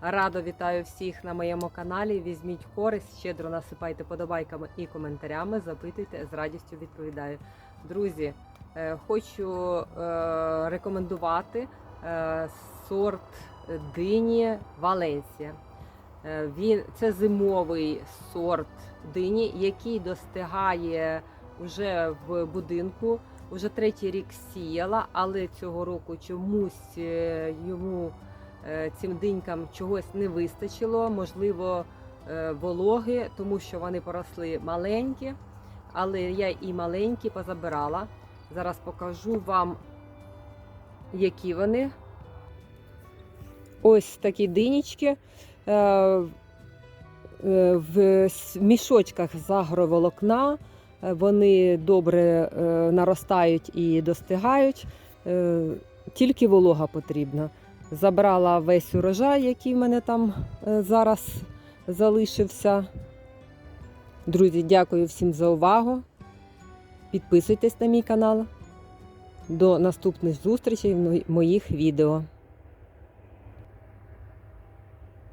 Радо вітаю всіх на моєму каналі. Візьміть користь, щедро насипайте подобайками і коментарями. Запитуйте, з радістю відповідаю. Друзі, е, хочу е, рекомендувати е, сорт дині Валенсія. Він це зимовий сорт дині, який достигає вже в будинку. Уже третій рік сіяла, але цього року чомусь йому цим динькам чогось не вистачило, можливо, е, вологи, тому що вони поросли маленькі, але я і маленькі позабирала. Зараз покажу вам, які вони. Ось такі динічки. Е, е, В мішочках з агроволокна е, вони добре е, наростають і достигають. Е, Тільки волога потрібна. Забрала весь урожай, який в мене там е, зараз залишився. Друзі, дякую всім за увагу. Підписуйтесь на мій канал. До наступних зустрічей в моїх відео.